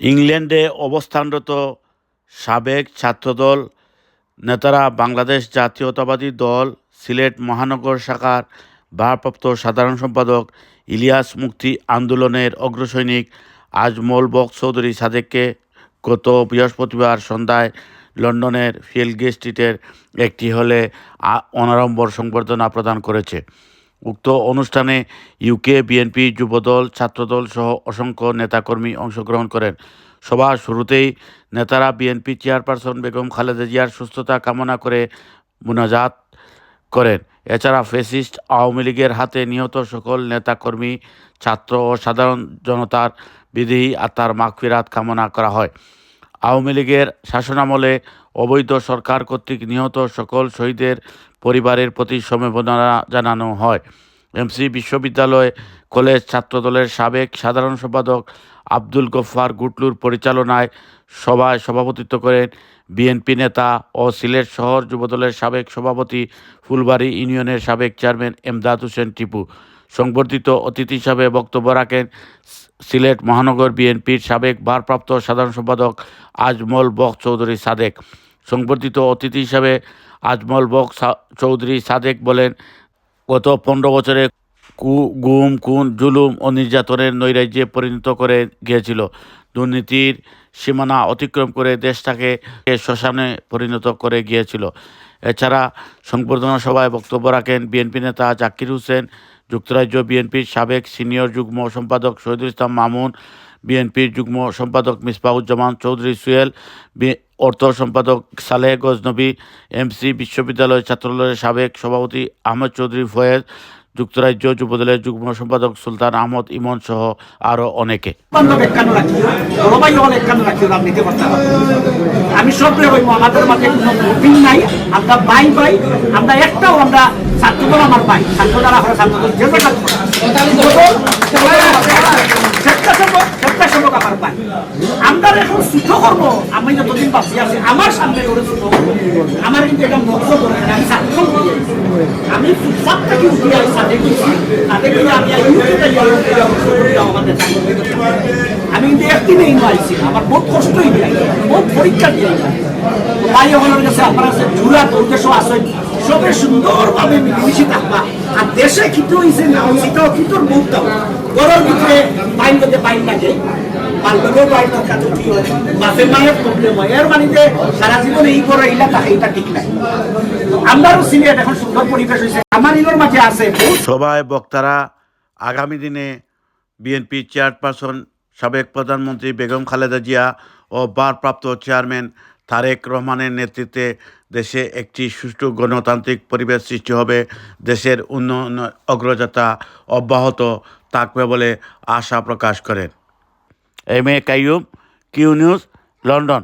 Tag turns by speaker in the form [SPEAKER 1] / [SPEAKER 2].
[SPEAKER 1] ইংল্যান্ডে অবস্থানরত সাবেক ছাত্রদল, নেতারা বাংলাদেশ জাতীয়তাবাদী দল, সিলেট মহানগর শাখার ভারপ্রাপ্ত সাধারণ সম্পাদক ইলিয়াস মুক্তি আন্দোলনের অগ্রসৈনিক আজমল বক চৌধুরী সাদেককে গত বৃহস্পতিবার সন্ধ্যায় লন্ডনের ফিলগে স্ট্রিটের একটি হলে অনাড়ম্বর সংবর্ধনা প্রদান করেছে। উক্ত অনুষ্ঠানে ইউকে বিএনপি যুবদল, ছাত্রদল সহ অসংখ্য নেতাকর্মী অংশগ্রহণ করেন। সবার শুরুতেই নেতারা বিএনপি চেয়ারপারসন বেগম খালেদা জিয়ার সুস্থতা কামনা করে মুনাজাত করেন। এছাড়া ফেসিস্ট আওয়ামী লীগের হাতে নিহত সকল নেতাকর্মী, ছাত্র ও সাধারণ জনতার বিদেহী আত্মার মাগফিরাত কামনা করা হয়। আওয়ামী লীগের শাসনামলে অবৈধ সরকার কর্তৃক নিহত সকল শহীদের পরিবারের প্রতি সমবেদনা জানানো হয়। এমসি বিশ্ববিদ্যালয় কলেজ ছাত্রদলের সাবেক সাধারণ সম্পাদক আব্দুল গফফার গুটলুর পরিচালনায় সভায় সভাপতিত্ব করেন বিএনপি নেতা ও সিলেট শহর যুবদলের সাবেক সভাপতি ফুলবাড়ি ইউনিয়নের সাবেক চেয়ারম্যান এমদাদ হোসেন টিপু। সংবর্ধিত অতিথি হিসাবে বক্তব্য রাখেন সিলেট মহানগর বিএনপির সাবেক ভারপ্রাপ্ত সাধারণ সম্পাদক আজমল বক চৌধুরী সাদেক। সংবর্ধিত অতিথি হিসাবে আজমল বক চৌধুরী সাদেক বলেন, গত পনেরো বছরে কু, গুম, খুন, জুলুম ও নির্যাতনের নৈরাজ্যে পরিণত করে গিয়েছিল। দুর্নীতির সীমানা অতিক্রম করে দেশটাকে শ্মশানে পরিণত করে গিয়েছিল। এছাড়া সংবর্ধনা সভায় বক্তব্য রাখেন বিএনপি নেতা জাকির হোসেন, যুক্তরাজ্য বিএনপির সাবেক সিনিয়র যুগ্ম সম্পাদক শহীদুল ইসলাম মামুন, বিএনপির যুগ্ম সম্পাদক মিসবাহুজ্জামান চৌধুরী সুয়েল অর্থ সম্পাদক সালেহ গজনবী, এমসি বিশ্ববিদ্যালয় ছাত্রদলের সাবেক সভাপতি আহমদ চৌধুরী ফয়েজ যুক্তরাজ্য, যুবদলের যুগ্ম সম্পাদক সুলতান আহমদ ইমন সহ আরও অনেকে।
[SPEAKER 2] হবে। আমি আমরা আমরা একটাও আমরা আমার ছাত্র যারা হয় যে কাজ করে। স্বেচ্ছাসেবক স্বেচ্ছাসেবক আমার বাই আমরা এখন সুস্থ করব, আমি যতদিন বাঁচি আছি, আমার সামনে করে আমার কিন্তু এটা মক্ষ করে আমি সাথে তাদের কিন্তু আমি আমাদের আমি কিন্তু একদিনেই নয়ছি আমার বহুত কষ্টই দিয়ে, বহুত পরীক্ষা দিয়ে। ভাই হলের কাছে আপনার কাছে ঝুলা উদ্দেশ্য আসেন সবে সুন্দরভাবে মিলেমিশে থাকবা আর দেশে কিন্তু হয়েছে কিন্তু দাও গরম ভিতরে বাইন করতে বাইন থাকা
[SPEAKER 1] সভায় বক্তারা, আগামী দিনে বিএনপি চেয়ারপারসন সাবেক প্রধানমন্ত্রী বেগম খালেদা জিয়া ও ভারপ্রাপ্ত চেয়ারম্যান তারেক রহমানের নেতৃত্বে দেশে একটি সুষ্ঠু গণতান্ত্রিক পরিবেশ সৃষ্টি হবে। দেশের উন্নয়ন অগ্রযাত্রা অব্যাহত থাকবে বলে আশা প্রকাশ করেন। M A Kaiyum, Q news, London.